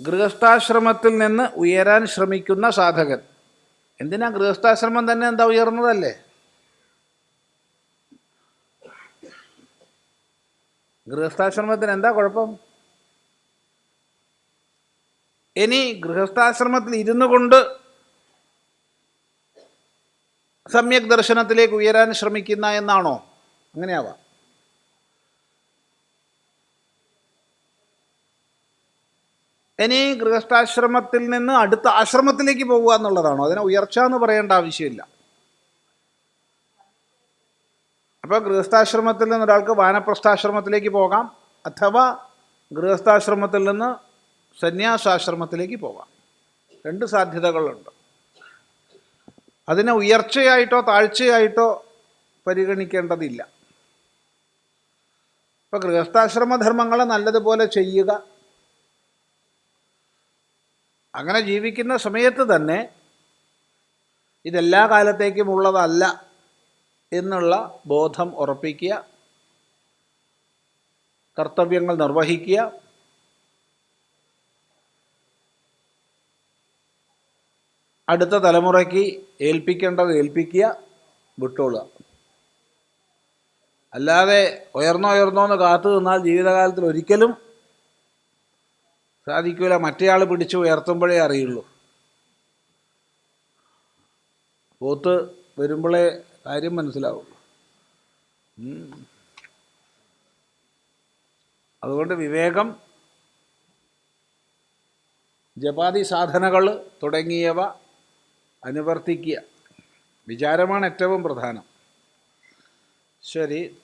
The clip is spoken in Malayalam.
ഗൃഹസ്ഥാശ്രമത്തിൽ നിന്ന് ഉയരാൻ ശ്രമിക്കുന്ന സാധകൻ. എന്തിനാ ഗൃഹസ്ഥാശ്രമം തന്നെ എന്താ ഉയർന്നതല്ലേ? ഗൃഹസ്ഥാശ്രമത്തിന് എന്താ കുഴപ്പം? ഇനി ഗൃഹസ്ഥാശ്രമത്തിൽ ഇരുന്നു കൊണ്ട് സമ്യക് ദർശനത്തിലേക്ക് ഉയരാൻ ശ്രമിക്കുന്ന എന്നാണോ? അങ്ങനെയാവാം. ഇനി ഗൃഹസ്ഥാശ്രമത്തിൽ നിന്ന് അടുത്ത ആശ്രമത്തിലേക്ക് പോകുക എന്നുള്ളതാണോ? അതിനെ ഉയർച്ച എന്ന് പറയേണ്ട ആവശ്യമില്ല. അപ്പോൾ ഗൃഹസ്ഥാശ്രമത്തിൽ നിന്ന് ഒരാൾക്ക് വാനപ്രസ്ഥാശ്രമത്തിലേക്ക് പോകാം അഥവാ ഗൃഹസ്ഥാശ്രമത്തിൽ നിന്ന് സന്യാസാശ്രമത്തിലേക്ക് പോകാം. രണ്ട് സാധ്യതകളുണ്ട്. അതിനെ ഉയർച്ചയായിട്ടോ താഴ്ചയായിട്ടോ പരിഗണിക്കേണ്ടതില്ല. ഇപ്പോൾ ഗൃഹസ്ഥാശ്രമധർമ്മങ്ങൾ നല്ലതുപോലെ ചെയ്യുക അങ്ങനെ ജീവിക്കുന്ന സമയത്ത് തന്നെ ഇതെല്ലാ കാലത്തേക്കും ഉള്ളതല്ല എന്നുള്ള ബോധം ഉറപ്പിക്കുക കർത്തവ്യങ്ങൾ നിർവഹിക്കുക അടുത്ത തലമുറയ്ക്ക് ഏൽപ്പിക്കേണ്ടത് ഏൽപ്പിക്കുക വിട്ടോളുക. അല്ലാതെ ഉയർന്നോ ഉയർന്നോ എന്ന് കാത്തു നിന്നാൽ ജീവിതകാലത്തിൽ ഒരിക്കലും സാധിക്കൂല മറ്റേയാൾ പിടിച്ച് ഉയർത്തുമ്പോഴേ അറിയുള്ളൂ. പോത്ത് വരുമ്പോഴേ കാര്യം മനസ്സിലാവുള്ളൂ. അതുകൊണ്ട് വിവേകം ജപാതി സാധനകൾ തുടങ്ങിയവ അനുവർത്തിക്കുക. വിചാരമാണ് ഏറ്റവും പ്രധാനം. ശരി.